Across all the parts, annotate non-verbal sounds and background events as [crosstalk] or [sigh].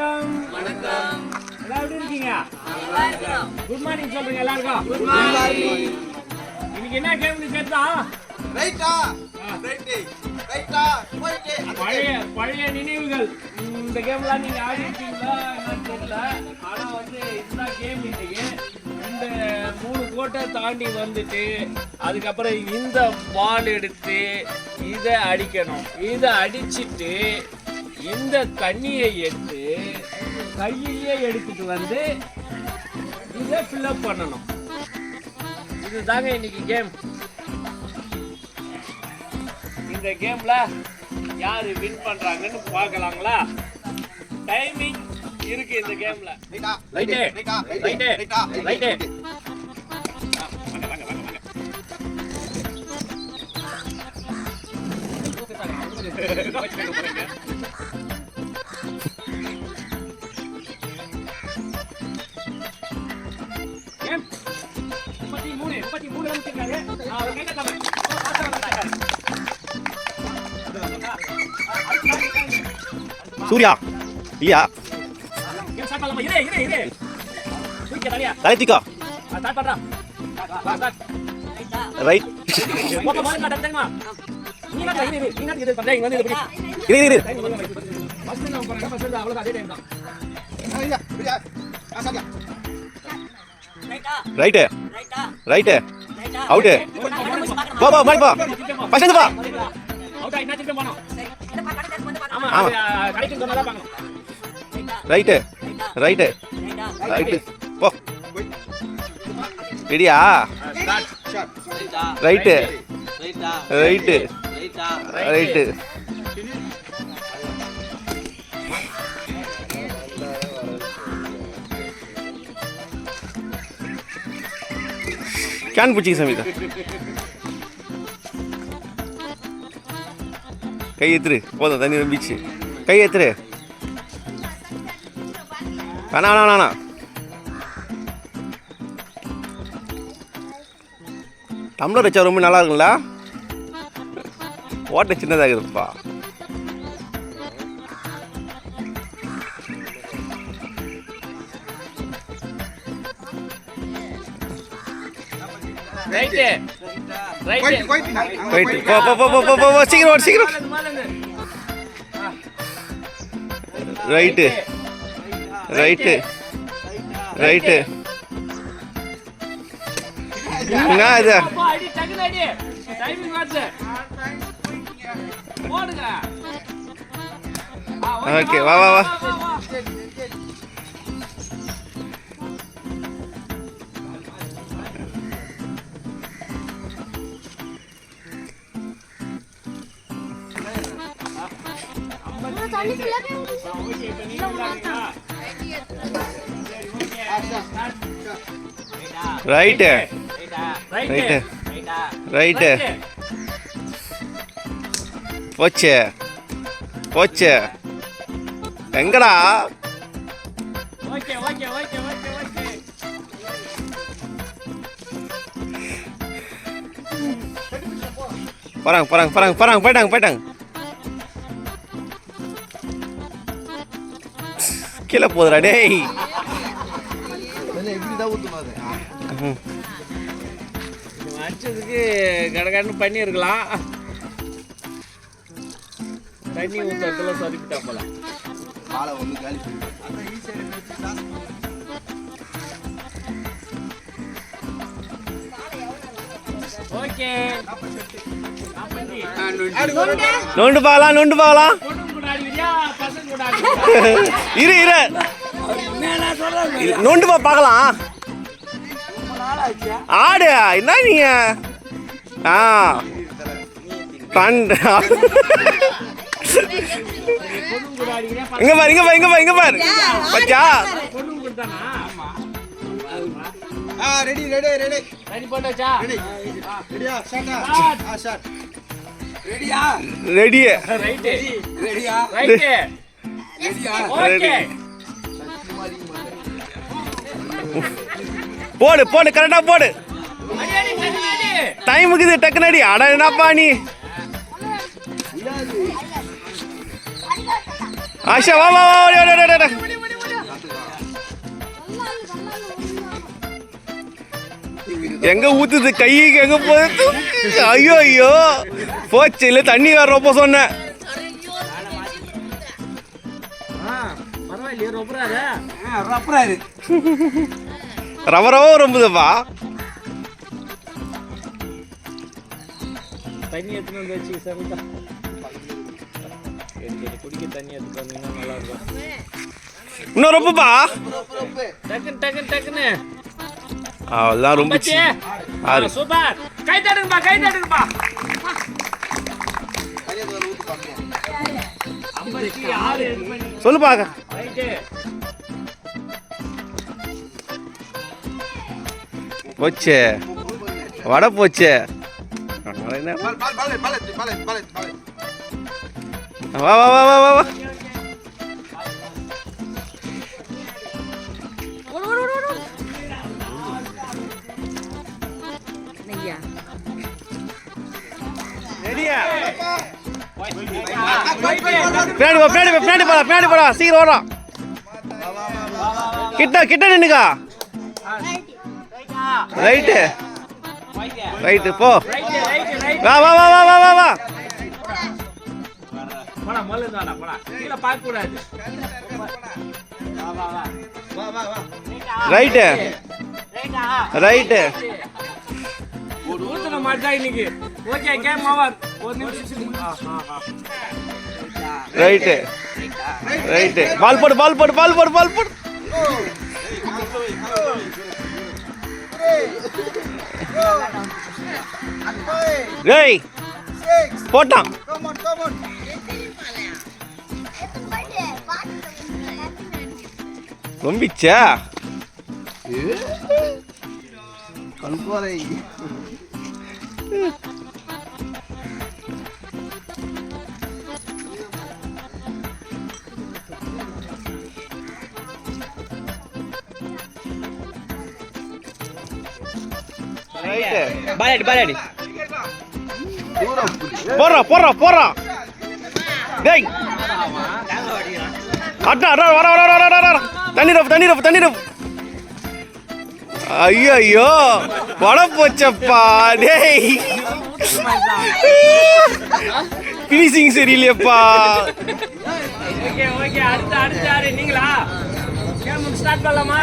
வணக்கம். வணக்கம். எல்லாம் எப்படி இருக்கீங்க? குட் மார்னிங் சொல்றீங்க எல்லாருக்கும். குட் இன்னைக்கு என்ன கேம்னு கேட்டா? ரைட்டா? ரைட்டு. ரைட்டா? போயிட்டு பழைய பழைய நினைவுகள். இந்த கேம்லாம் நீங்க ஆடி இருக்கீங்களா என்னன்னு தெரியல. ஆனா வந்து இதுதான் கேம் இன்னைக்கு. இந்த மூணு கோட்டை தாண்டி வந்துட்டு அதுக்கப்புறம் இந்த பால் எடுத்து இதை அடிக்கணும். இதை அடிச்சிட்டு இந்த தண்ணியை எடுத்து கையிலேயே எடுத்துட்டு வந்து இதை ஃபில்அப் பண்ணணும். இதுதாங்க இன்னைக்கு கேம் இந்த கேம்ல யாரு வின் பண்றாங்கன்னு பார்க்கலாங்களா? டைமிங் இருக்கு இந்த கேம்ல ரைட்டா ரைட்டு ரைட்டா ரைட்டு ரைட்டா ரைட்டு சூர்யா இல்லையா ஃபர்ஸ்ட் அவ்வளவு அதே டைம் தான் ரைட்டு ரைட்டு அவுட்டு போ போ மாடி போ போ அவுட் போணும் ஆமா ஆமா. அது, கடைக்கு சொன்னதா பார்க்கணும். Right right. ரைட்டு. போ. ரெடியா start shot right. Right. Right. Can பிடிச்சி சமீதா கை ஏத்துரு போதும் தண்ணி நம்பிச்சு கை ஏத்துரு வேணா வேணா வேணா டம்ளர் வச்சா ரொம்ப நல்லா இருக்கும்ல? ஓட்டை சின்னதாக இருக்குப்பா போயிட்டு போ போ போ போ போ சீக்கிரம் சீக்கிரம் ரைட்டு. ரைட்டு. ரைட்டு. என்ன இது? அப்பா வா, வா, வா. ரைட்டு ரைட் ரைட்டு ரைட்டு போச்சு போச்சு எங்கடா போறாங்க போறாங்க போறாங்க போறாங்க போயிட்டாங்க போயிட்டாங்க கீழே போதுடா டேய். அடிச்சதுக்கு கடகடன்னு பண்ணியிருக்கலாம் தண்ணி ஊற்றுறதுல சொதுப்பிட்டா போல. காலை ஒண்ணு காலி ஓகே. நோண்டு பார்க்கலாம் நோண்டு பார்க்கலாம் [laughs] இரு இரு. இரு, நோண்டு பா பார்க்கலாம். ஆடு என்ன நீங்க ஆ. ஆடுவியா இங்க பாரு இங்க பாரு இங்க பாரு இங்க பாரு. பச்சா. ஆ ரெடி ரெடி ரெடி ரெடி ரெடியா. ஆ ஷாட் ரெடியா ரெடி ரைட்டு ரெடியா போடு போடு கரெக்டா போடு அடி அடி டக்குனு அடி டைமுக்கு இது டக்குனு அடி அட என்னப்பா நீ? ஆஷா வா வா வா ஓடி, ஓடி. எங்க ஊத்துது? கைக்கு எங்க போகுது ஐயோ ஐயோ. போச்சு இல்ல தண்ணி வேற ரொம்ப சொன்னேன். பரவாயில்லையே ரொம்பறாரு ரப்பராரு. ரவ ரவ ரொம்பதுப்பா தண்ணி எடுத்துன்னு வந்து வச்சு சமைக்கா குடிக்க தண்ணி எடுத்துட்டு வந்தீங்கன்னா நல்லா இருக்கும். இன்னும் ரொம்பப்பா. டக்குன்னு டக்குன்னு டக்குன்னு. அவ்வளோதான் ரொம்ப சூப்பர். கை தட்டுங்கப்பா கை தட்டுங்கப்பா. சொல்லுப்பா போச்சு. வடை போச்சு. வா வா வா வா வா. வா பின்னாடி போடா பின்னாடி போடா. சீக்கிரம் ஓடா கிட்ட கிட்ட நின்னுக்கா. ரைட்டு ரைட்டு போ. வா வா வா வா வா வா வா. போடா முதல்ல தாடா போடா. கீழே பார்க்க கூடாது. வா வா வா வா வா வா ரைட்டு ரைட்டா ரைட்டு ஊத்துன மாதிரி தான் இன்னைக்கு. ஓகே கேம் ஓவர் ஒரு நிமிஷம் ஆ, ஆ, ஆ. ரைட்டு ரைட்டு பால் போடு பால் போடு பால் போடு பால் போடு. டேய் போட்டான் கம் ஆன் பாலாடி பாலாடி தூரம் போடுறா போடுறா போடுறா டேய் அட்டா அட்டா வர வர வர வர வர தண்ணி ரப்பு தண்ணி ரப்பு தண்ணி ரப்பு ஐயோ ஐயோ வட போச்சப்பா டேய் ஃபினிஷிங் சரியில்லையப்பா ஓகே ஓகே அடுத்து அடுத்து யாரு நீங்களா? கேம் ஸ்டார்ட் பண்ணலாமா?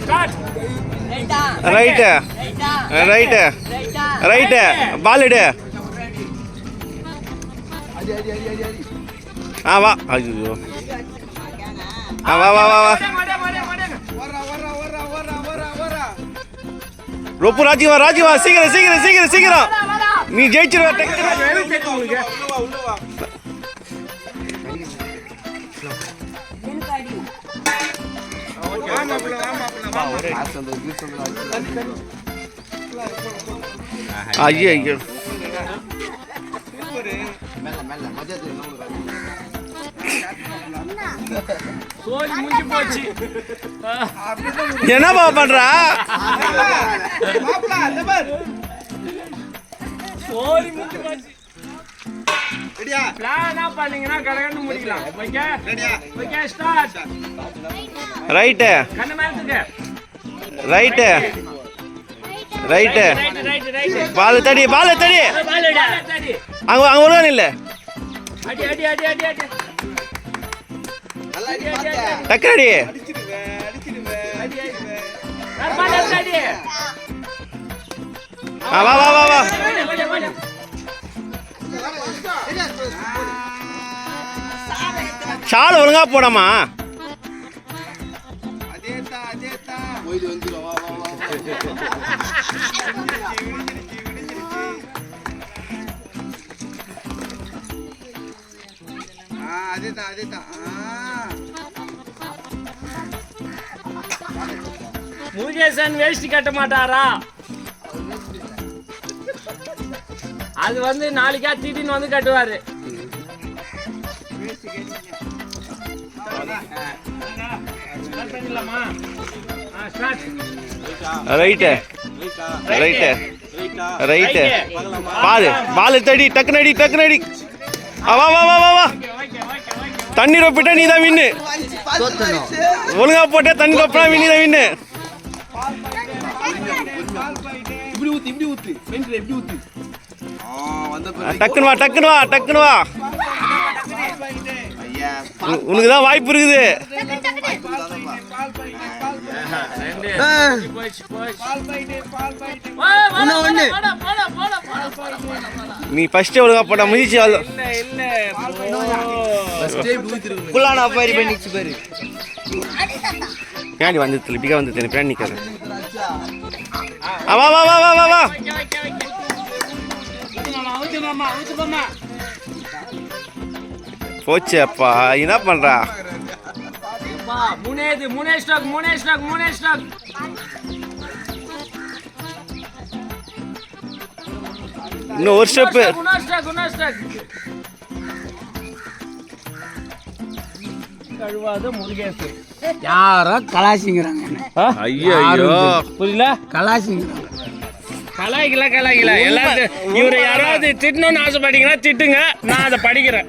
Start right right right ball எடு அடி அடி அடி அடி அடி ஆ வா. ஐயோ. ஆ வா வா வா வா. ரொப்பு ராஜிவா ராஜிவா சீக்கிரம் சீக்கிரம் சீக்கிரம் சீக்கிரம். நீ ஜெயிச்சிருவ ஐயோ ஐயோ. என்னப்பா பண்றா? சோலி முடிஞ்சு போச்சு. ரெடியா? பிளானா பண்ணீங்கன்னா கடகண்டு முடிக்கலாம். ஓகே ரெடியா? ஓகே ஸ்டார்ட் ரைட்டு கண்ணு மேலத்துக்கு. ரைட் ரைட் ரைட் பால் தடி பால் தடி. அங்க அங்க ஒழுங்கா இல்ல அடி அடி அடி அடி அடி. நல்லா அடி பாத்த. டக்கு அடி அடிச்சிடுவேன் அடிச்சிடுவேன் அடி அடி. வேற பால் அடி அடி ஆ வா வா வா வா. ஷால் ஒழுங்கா போடாமா? அதேதான் அதேதான் முருகேசன் வேஷ்டி கட்ட மாட்டாரா? அது வந்து நாளைக்கா திடீர்னு வந்து கட்டுவாரு. ரைட்டு. ரைட்டு. ரைட்டு. பாரு பால் தடி டக்குனு அடி டக்குனு அடி. வா வா வா வா வா. தண்ணி ரொப்பிட்டா நீ தான் வின்னு. ஒழுங்கா போட்டா தண்ணி ரொப்பினா வின்னு தான் வின்னு. டக்குன்னு வா டக்குன்னு வா டக்குன்னு வா. உனக்கு தான் வாய்ப்பு இருக்குது. நீ ஃபர்ஸ்ட் ஒழுங்கா போட முயற்சி புல்லான அப்பாரி பண்ணிச்சு பாரு. பின்னாடி வந்து திருப்பிக்கா வந்து பின்னாடி நிற்காது வா வா வா வா வா வா. போச்சு அப்பா என்ன பண்றா? மூணேது மூணே ஸ்டாக் மூணே ஸ்டாக் மூணே ஸ்டாக். இன்னும் ஒரு ஸ்டெப்பு இன்னொரு ஸ்டாக் இன்னொரு ஸ்டாக் கழுவாத முருகேசு. யாரோ கலாசிங்கிறாங்க ஐயோ. புரியல? கலாசிங்கிறாங்க கலாய்க்கல கலாய்க்கல. எல்லாரும் இவரை யாராவது திட்டணும்னு ஆசைப்பட்டீங்கன்னா திட்டுங்க. நான் அதை படிக்கிறேன்.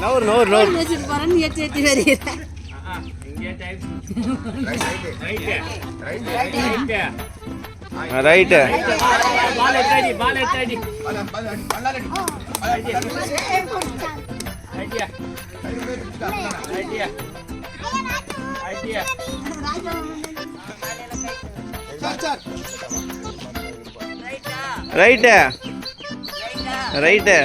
நவர் நவர் நவர் வச்சுட்டு போறேன்னு ஏற்றி ஏற்றி வருகிறேன். Right. Right. Right.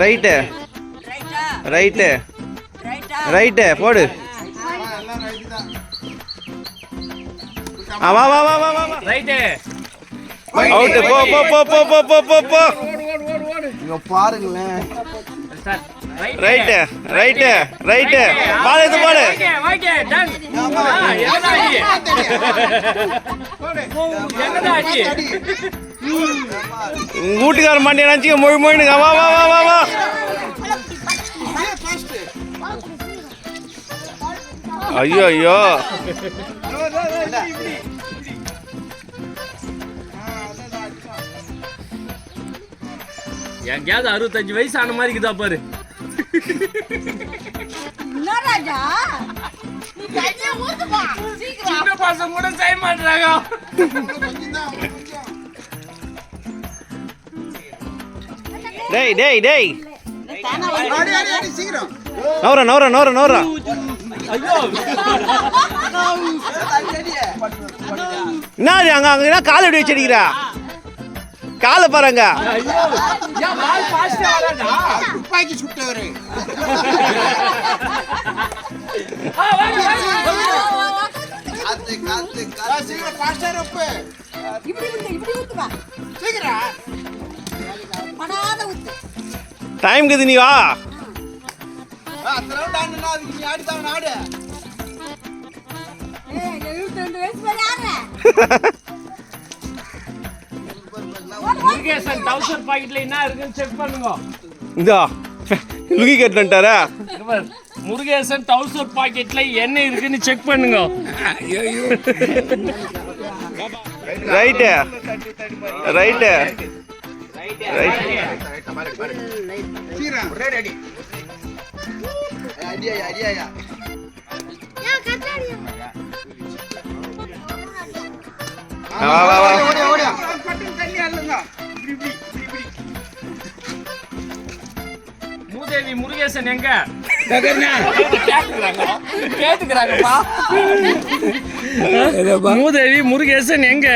Right. Right. Right போடு. வா வா வா வா வா ரைட்டு. அவுட்டு போ போ போ போ போ போ போ போ. இங்க பாருங்களேன். ரைட்டு. ரைட்டு ரைட்டு பால் எடுத்து போடு ஓகே ஓகே டன் வீட்டுக்கார மாட்டே நினச்சிக்க மொழி மொழினுங்க வா வா வா வா வா. ஐயோ ஐயோ. எங்கேயாவது அறுபத்தஞ்சு வயசு ஆன மாதிரி இருக்குதா பாரு. ராஜா? சின்ன பசங்க கூட செய்ய மாட்டாங்க டேய் டேய். டேய் நவரா நவரா நவரா நவரா என்ன அங்க அங்க என்ன காலை எப்படி வச்சிருக்கிறா? கால பாருங்க. துப்பாக்கி சுட்டவரு. டைம் கதி நீ வா. அந்த ரவுண்ட் ஆடுனா நீ ஆடி [laughs] முருகேசன் டவுசர் பாக்கெட்ல என்ன இருக்குன்னு செக் பண்ணுங்க. இதா? லுங்கி கட்டுன்ட்டாரா. முருகேசன் டவுசர் பாக்கெட்ல என்ன இருக்குன்னு செக் பண்ணுங்க. Right right right. சீக்கிரம் ரெடி அடி அடி அடி அடி வா வா வா. முருகேசன் எங்க? கேட்டுக்கிறாங்க. கேட்டுக்கிறாங்கப்பா மூதேவி முருகேசன் எங்க?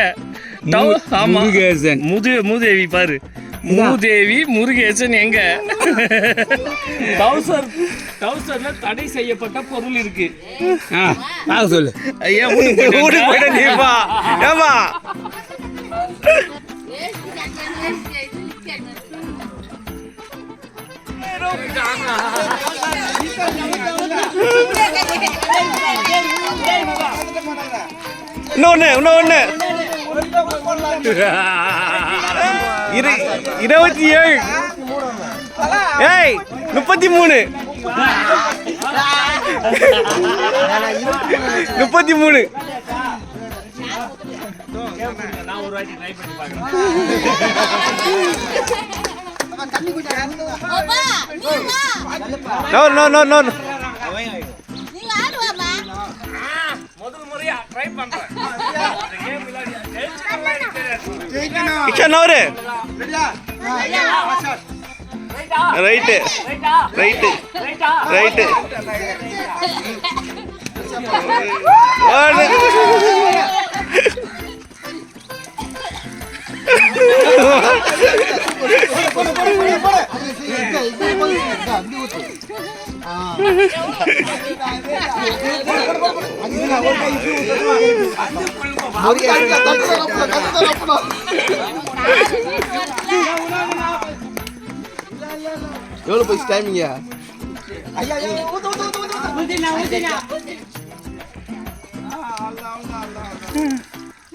ஆமா. முருகேசன். முது மூதேவி பாரு. மூதேவி முருகேசன் எங்க? டவுசர் டவுசர்ல தடை செய்யப்பட்ட பொருள் இருக்கு. பார்க்க சொல்லு. ஐயா வீட்டுக்கு போயிட்டு நீப்பா ஏப்பா இன்னொன்னு இன்னொன்னு. இரு இருபத்தி ஏழு. ஏய் முப்பத்தி மூணு. முப்பத்தி மூணு. நான் ஒரு வாட்டி ட்ரை பண்ணி பார்க்குறேன் நீ. நோ நோ நோ நீங்க ஆடுவாப்பா. முதல் முறையா ட்ரை பண்றேன் இந்த கேம் விளையாடி ரைட்டு ரைட்டா ரைட்டு ரைட்டா ரைட்டு எவ்வளோ போய் டைமிங்க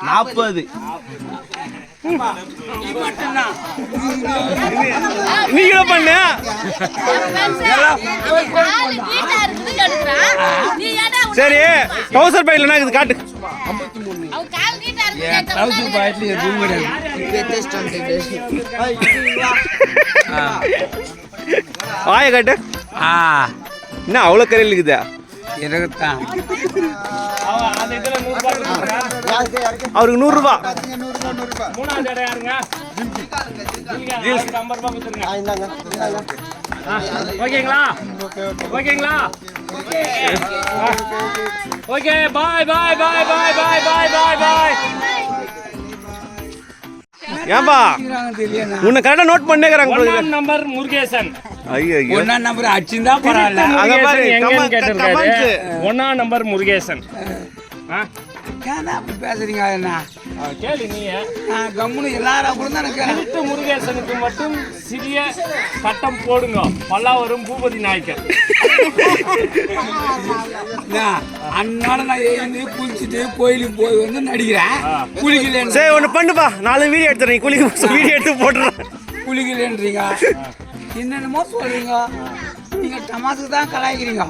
நாற்பது நீங்களும் பண்ணு. சரி டவுசர் பாயில் என்ன இருக்குது காட்டு. டவுசர் காட்டு. ஆ என்ன அவ்வளோ கரையில் இருக்குதா? எனக்குத்தான் அவருக்கு நூறுரூபா மூணாவது இடம் யாருங்க ஜில்கா, அவருக்கு ஐம்பது ரூபாய் கொடுத்துருங்க ஆ, ஓகேங்களா? ஓகேங்களா? Okay bye bye bye bye bye bye bye bye. ஏன்பா? உன்னை நோட் பண்ணேக்கிறாங்க ஒன்னாம் நம்பர் முருகேசன். ஐயோ ஐயோ ஒன்னா நம்பர் அடிச்சிருந்தா பரவாயில்ல. அங்க பாரு, முருகேசன் எங்கன்னு கேட்டிருக்காரு. ஒன்னாம் நம்பர் முருகேசன். ஆ? ஏன்னா அப்படி பேசுறீங்க என்ன? ஆ, கேளு நீ நான் கம்முனு எல்லாரும் கூட தான் இருக்கிறேன் திருட்டு முருகேசனுக்கு மட்டும் சிறிய சட்டம் போடுங்க. பல்லாவரம் பூபதி நாயக்கர். அன்னால நான் எழுந்து குளிச்சுட்டு கோயிலுக்கு போய் வந்து நடிக்கிறேன். குளிக்கலன்னு சரி ஒன்று பண்ணுப்பா. நாலு வீடியோ எடுத்துறேன். குளிக்க வீடியோ எடுத்து போட்டுறேன். குளிக்கலன்றீங்க. என்னென்னமோ சொல்றீங்க. நீங்க டமாசுக்கு தான் கலாய்க்கிறீங்க.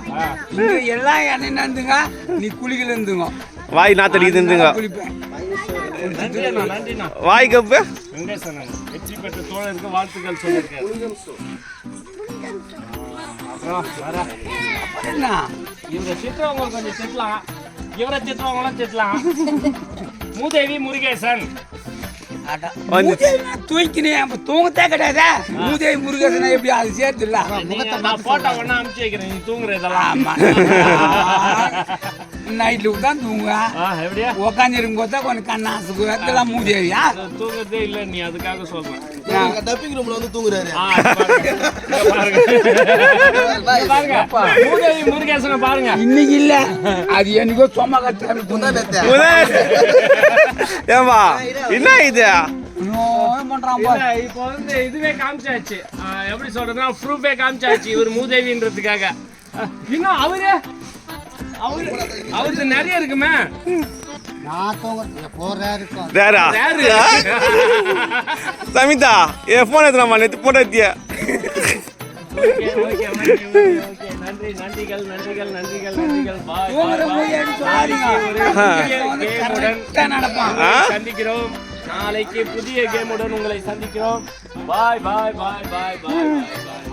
எல்லாம் என்ன நடந்துங்க நீ குளிக்கலந்துங்க வாய் நாத்தடிக்குதுங்க வாய் கப்பு வெற்றி பெற்ற தோழருக்கு வாழ்த்துக்கள் என்ன? இவரை திட்டுறவங்க கொஞ்சம் திட்டலாம். இவரை திட்டுறவங்களும் திட்டலாம். மூதேவி முருகேசன். தூக்கினேன். அப்ப தூங்கத்தே கிடையாதே? மூதேவி முருகேசனை எப்படி அது சேர்த்து இல்ல போட்டோ ஒண்ணா அனுப்பிச்சு வைக்கிறேன். நீ தூங்குற இதெல்லாம். ஆமா. [laughs] நைட்ல தான் தூங்க ஆ, எப்படியா? உக்காந்துருக்கும் போது தான் கொஞ்சம் கண்ணாசுக்கு இதெல்லாம் மூதேவியா தூங்குறதே இல்ல நீ அதுக்காக சொல்றேன். டப்பிங் ரூம்ல வந்து தூங்குறாரு. பாருங்க. மூதேவி முருகேசனை பாருங்க. இன்னைக்கு இல்ல. அது என்னைக்கோ சும்மா முதல் ஏம்பா என்ன இது? இப்போ வந்து இதுவே காமிச்சாச்சு. எப்படி சொல்றதுன்னா ப்ரூஃபே காமிச்சாச்சு இவர் மூதேவின்றதுக்காக. இன்னும் அவரு? அவருக்கு நிறைய இருக்குமே. சமிதா என் ஃபோன் எடுத்துலாமா நேற்று போட்டோ எடுத்தியா. நன்றி நன்றிகள் நன்றிகள் நன்றிகள் நன்றிகள். சந்திக்கிறோம். நாளைக்கு புதிய கேமுடன் உங்களை சந்திக்கிறோம். பாய் பாய் பாய் பாய் பாய் பாய்